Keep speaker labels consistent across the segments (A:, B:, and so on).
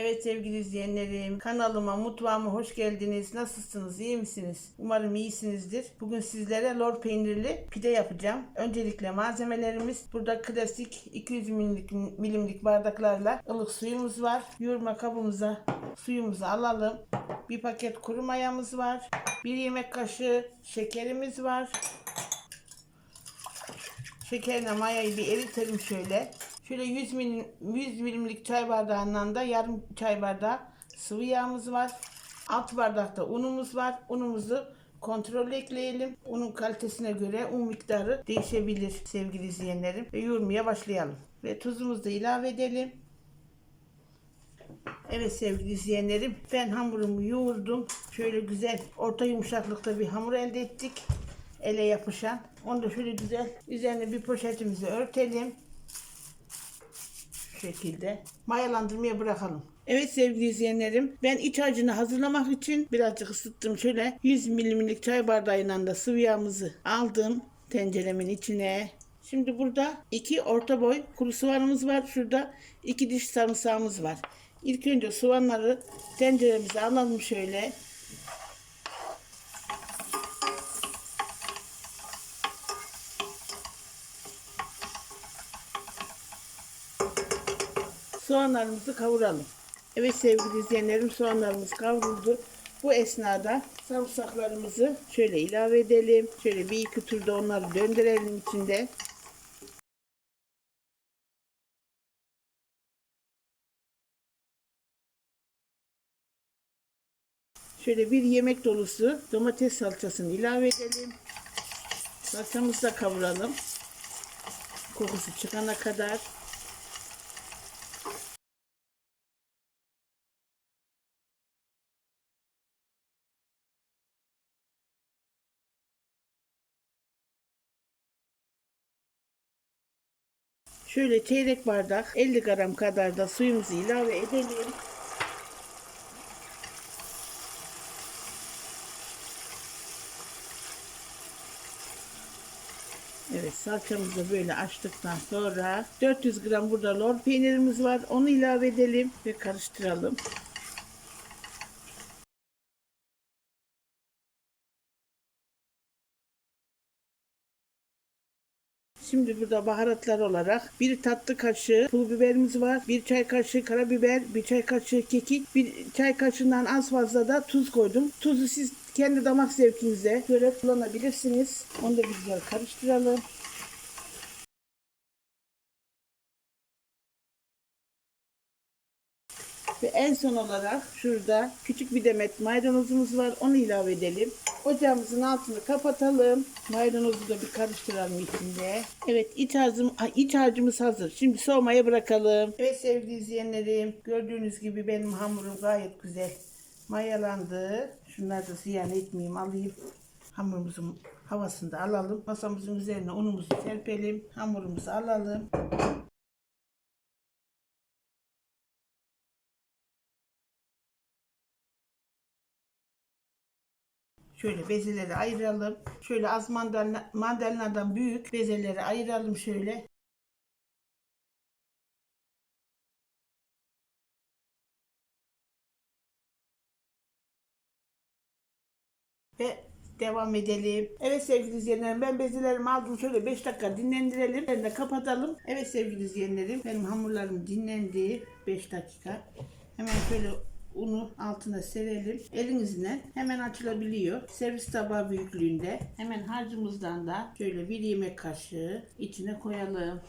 A: Evet sevgili izleyenlerim, kanalıma, mutfağıma hoş geldiniz. Nasılsınız, iyi misiniz? Umarım iyisinizdir. Bugün sizlere lor peynirli pide yapacağım. Öncelikle malzemelerimiz burada klasik 200 milimlik, bardaklarla ılık suyumuz var. Yoğurma kabımıza suyumuzu alalım. Bir paket kuru mayamız var. Bir yemek kaşığı şekerimiz var. Şekerle mayayı bir eritelim şöyle. Şöyle 100 milim, 100 milimlik çay bardağından da yarım çay bardağı sıvı yağımız var. Alt bardakta unumuz var. Unumuzu kontrol ekleyelim. Unun kalitesine göre un miktarı değişebilir sevgili izleyenlerim. Ve yoğurmaya başlayalım. Ve tuzumuzu da ilave edelim. Evet sevgili izleyenlerim ben hamurumu yoğurdum. Şöyle güzel orta yumuşaklıkta bir hamur elde ettik. Ele yapışan. Onu da şöyle güzel üzerine bir poşetimizi örtelim. Şekilde mayalandırmaya bırakalım. Evet sevgili izleyenlerim ben iç harcını hazırlamak için birazcık ısıttım. Şöyle 100 milimlik çay bardağıyla da sıvı yağımızı aldım tenceremin içine. Şimdi burada iki orta boy kuru soğanımız var. Şurada iki diş sarımsağımız var. İlk önce soğanları tenceremize alalım şöyle. Soğanlarımızı kavuralım. Evet sevgili izleyenlerim soğanlarımız kavruldu. Bu esnada sarımsaklarımızı şöyle ilave edelim. Şöyle bir iki turda onları döndürelim içinde. Şöyle bir yemek dolusu domates salçasını ilave edelim. Salçamızı da kavuralım. Kokusu çıkana kadar. Şöyle çeyrek bardak 50 gram kadar da suyumuzu ilave edelim. Evet salçamızı böyle açtıktan sonra 400 gram burada lor peynirimiz var. Onu ilave edelim ve karıştıralım. Şimdi burada baharatlar olarak bir tatlı kaşığı pul biberimiz var. Bir çay kaşığı karabiber, bir çay kaşığı kekik, bir çay kaşığından az fazla da tuz koydum. Tuzu siz kendi damak zevkinize göre kullanabilirsiniz. Onu da güzel karıştıralım. Ve en son olarak şurada küçük bir demet maydanozumuz var. Onu ilave edelim. Ocağımızın altını kapatalım. Maydanozu da bir karıştıralım içinde. Evet iç, harcım, iç harcımız hazır. Şimdi soğumaya bırakalım. Evet sevgili izleyenlerim. Gördüğünüz gibi benim hamurum gayet güzel mayalandı. Şunları da ziyan etmeyeyim alayım. Hamurumuzun havasını da alalım. Masamızın üzerine unumuzu serpelim. Hamurumuzu alalım. Şöyle bezeleri ayıralım. Şöyle az mandalina, mandalinadan büyük bezeleri ayıralım şöyle. Ve devam edelim. Evet sevgili izleyenlerim ben bezelerimi aldım. Şöyle 5 dakika dinlendirelim. Ben de kapatalım. Evet sevgili izleyenlerim benim hamurlarım dinlendi. 5 dakika. Hemen şöyle unu altına serelim. Elinizle hemen açılabiliyor. Servis tabağı büyüklüğünde. Hemen harcımızdan da şöyle bir yemek kaşığı içine koyalım.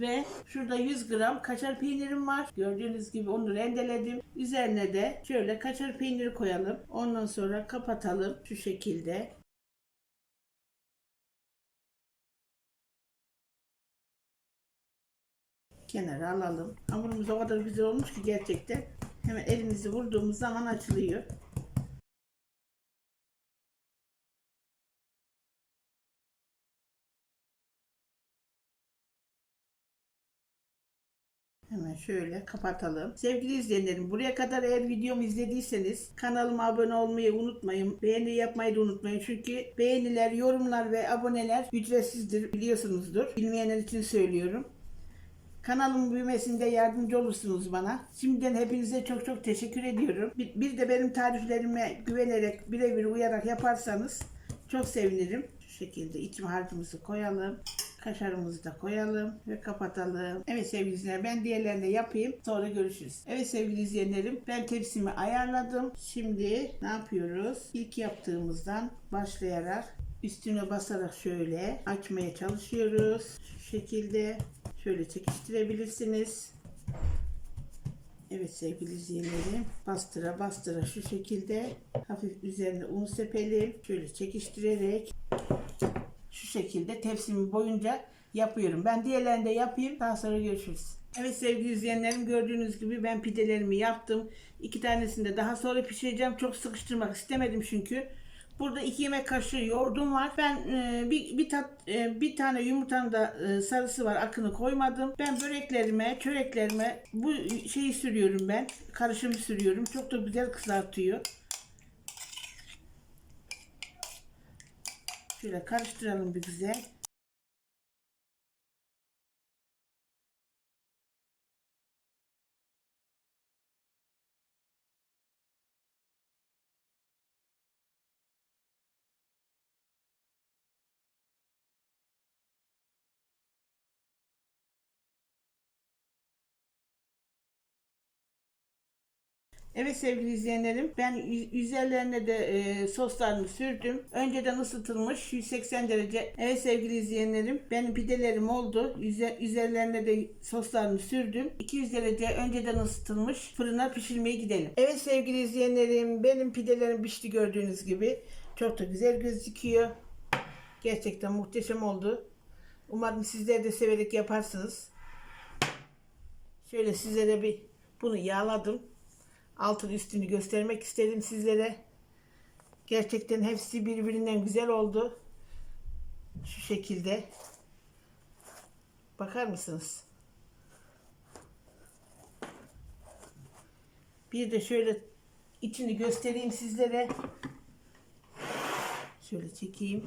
A: Ve şurada 100 gram kaşar peynirim var. Gördüğünüz gibi onu rendeledim. Üzerine de şöyle kaşar peyniri koyalım. Ondan sonra kapatalım şu şekilde. Kenara alalım. Hamurumuz o kadar güzel olmuş ki gerçekten. Hemen elimizi vurduğumuz zaman açılıyor. Hemen şöyle kapatalım. Sevgili izleyenlerim buraya kadar eğer videomu izlediyseniz kanalıma abone olmayı unutmayın. Beğeni yapmayı da unutmayın. Çünkü beğeniler, yorumlar ve aboneler ücretsizdir biliyorsunuzdur. Bilmeyenler için söylüyorum. Kanalımın büyümesinde yardımcı olursunuz bana. Şimdiden hepinize çok çok teşekkür ediyorum. Bir, bir de benim tariflerime güvenerek birebir uyarak yaparsanız çok sevinirim. Şu şekilde iç harcımızı koyalım. Kaşarımızı da koyalım ve kapatalım. Evet sevgili izleyenler ben diğerlerini de yapayım. Sonra görüşürüz. Evet sevgili izleyenlerim ben tepsimi ayarladım. Şimdi ne yapıyoruz? İlk yaptığımızdan başlayarak üstüne basarak şöyle açmaya çalışıyoruz. Şu şekilde şöyle çekiştirebilirsiniz. Evet sevgili izleyenlerim bastıra bastıra şu şekilde hafif üzerine un sepelim. Şöyle çekiştirerek şu şekilde tepsimi boyunca yapıyorum. Ben diğerlerini de yapayım. Daha sonra görüşürüz. Evet sevgili izleyenlerim gördüğünüz gibi ben pidelerimi yaptım. İki tanesini de daha sonra pişireceğim. Çok sıkıştırmak istemedim çünkü. Burada iki yemek kaşığı yoğurdum var. Ben e, bir bir tat e, bir tane yumurtanın da e, sarısı var. Akını koymadım. Ben böreklerime, çöreklerime bu şeyi sürüyorum ben. Karışımı sürüyorum. Çok da güzel kızartıyor. Şöyle karıştıralım bir güzel. Evet sevgili izleyenlerim ben üzerlerine de e, soslarını sürdüm. Önceden ısıtılmış 180 derece. Evet sevgili izleyenlerim benim pidelerim oldu. Üzer, üzerlerine de soslarını sürdüm. 200 derece önceden ısıtılmış fırına pişirmeye gidelim. Evet sevgili izleyenlerim benim pidelerim pişti gördüğünüz gibi. Çok da güzel gözüküyor. Gerçekten muhteşem oldu. Umarım sizler de severek yaparsınız. Şöyle sizlere bir bunu yağladım altın üstünü göstermek istedim sizlere. Gerçekten hepsi birbirinden güzel oldu. Şu şekilde. Bakar mısınız? Bir de şöyle içini göstereyim sizlere. Şöyle çekeyim.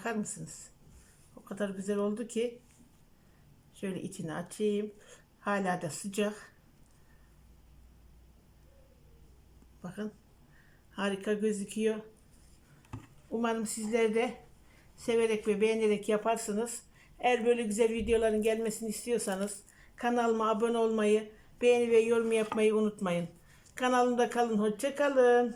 A: Bakar mısınız? O kadar güzel oldu ki. Şöyle içini açayım. Hala da sıcak. Bakın. Harika gözüküyor. Umarım sizler de severek ve beğenerek yaparsınız. Eğer böyle güzel videoların gelmesini istiyorsanız kanalıma abone olmayı, beğeni ve yorum yapmayı unutmayın. Kanalımda kalın, hoşça kalın.